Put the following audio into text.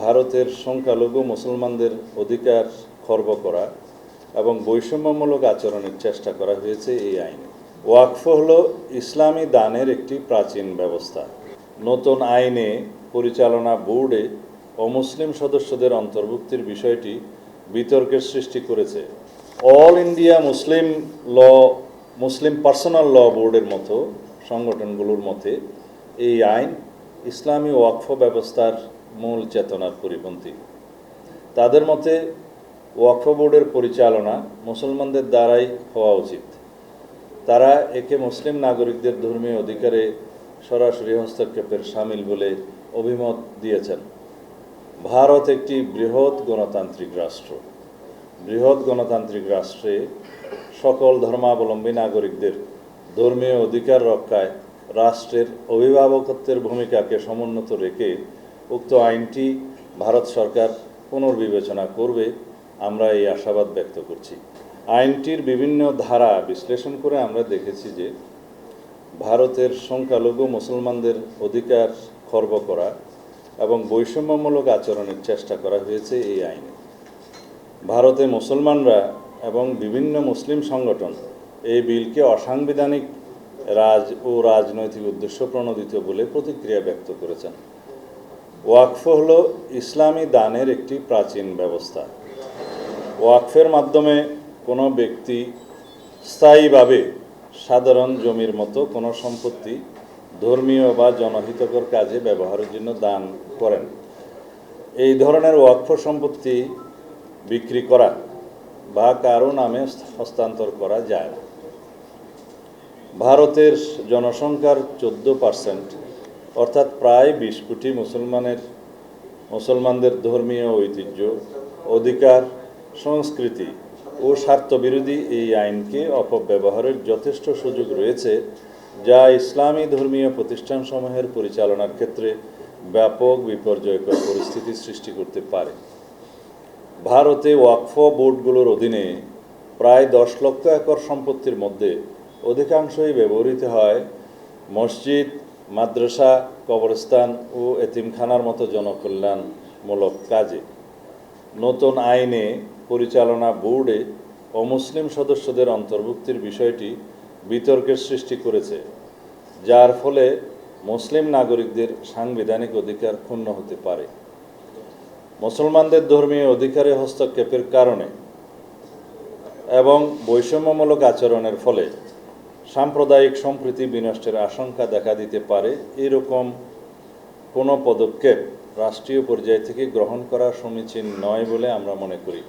ভারতের সংখ্যালঘু মুসলমানদের অধিকার খর্ব করা এবং বৈষম্যমূলক আচরণের চেষ্টা করা হয়েছে এই আইনে। ওয়াকফ হল ইসলামী দানের একটি প্রাচীন ব্যবস্থা। নতুন আইনে পরিচালনা বোর্ডে অমুসলিম সদস্যদের অন্তর্ভুক্তির বিষয়টি বিতর্কের সৃষ্টি করেছে। All India Muslim law, Muslim personal law বোর্ডের মতো সংগঠনগুলোর মতে এই আইন ইসলামী ওয়াকফ ব্যবস্থার মূল চেতনার পরিপন্থী। তাদের মতে ওয়াকফ বোর্ডের পরিচালনা মুসলমানদের দ্বারাই হওয়া উচিত। তারা একে মুসলিম নাগরিকদের ধর্মীয় অধিকারে সরাসরি হস্তক্ষেপের সামিল বলে অভিমত দিয়েছেন। ভারত একটি বৃহৎ গণতান্ত্রিক রাষ্ট্র। বৃহৎ গণতান্ত্রিক রাষ্ট্রে সকল ধর্মাবলম্বী নাগরিকদের ধর্মীয় অধিকার রক্ষায় রাষ্ট্রের অভিভাবকত্বের ভূমিকাকে সমুন্নত রেখে উক্ত আইনটি ভারত সরকার পুনর্বিবেচনা করবে, আমরা এই আশাবাদ ব্যক্ত করছি। আইনটির বিভিন্ন ধারা বিশ্লেষণ করে আমরা দেখেছি যে ভারতের সংখ্যালঘু মুসলমানদের অধিকার খর্ব করা এবং বৈষম্যমূলক আচরণের চেষ্টা করা হয়েছে এই আইনে। ভারতে মুসলমানরা এবং বিভিন্ন মুসলিম সংগঠন এই বিলকে অসাংবিধানিক রাজ ও রাজনৈতিক উদ্দেশ্য প্রণোদিত বলে প্রতিক্রিয়া ব্যক্ত করেছেন। ওয়াকফ হল ইসলামী দানের একটি প্রাচীন ব্যবস্থা। ওয়াকফের মাধ্যমে কোনো ব্যক্তি স্থায়ীভাবে সাধারণ জমির মতো কোনো সম্পত্তি ধর্মীয় বা জনহিতকর কাজে ব্যবহারের জন্য দান করেন। এই ধরনের ওয়াকফ সম্পত্তি বিক্রি করা বা কারও নামে হস্তান্তর করা যায় না। ভারতের জনসংখ্যার চোদ্দ পার্সেন্ট অর্থাৎ প্রায় বিশ কোটি মুসলমানের, মুসলমানদের ধর্মীয় ঐতিহ্য, অধিকার, সংস্কৃতি ও স্বার্থবিরোধী এই আইনকে অপব্যবহারের যথেষ্ট সুযোগ রয়েছে, যা ইসলামী ধর্মীয় প্রতিষ্ঠানসমূহের পরিচালনার ক্ষেত্রে ব্যাপক বিপর্যয়কর পরিস্থিতি সৃষ্টি করতে পারে। ভারতে ওয়াকফ বোর্ডগুলোর অধীনে প্রায় দশ লক্ষ একর সম্পত্তির মধ্যে অধিকাংশই ব্যবহৃত হয় মসজিদ মাদ্রাসা, কবরস্থান ও এতিমখানার মতো জনকল্যাণমূলক কাজে। নতুন আইনে পরিচালনা বোর্ডে অমুসলিম সদস্যদের অন্তর্ভুক্তির বিষয়টি বিতর্কের সৃষ্টি করেছে, যার ফলে মুসলিম নাগরিকদের সাংবিধানিক অধিকার ক্ষুণ্ণ হতে পারে। মুসলমানদের ধর্মীয় অধিকারে হস্তক্ষেপের কারণে এবং বৈষম্যমূলক আচরণের ফলে সাম্প্রদায়িক সম্প্রীতি বিনষ্টের আশঙ্কা দেখা দিতে পারে, এরকম কোনো পদক্ষেপ রাষ্ট্রীয় পর্যায় থেকে গ্রহণ করা সমীচীন নয় বলে আমরা মনে করি।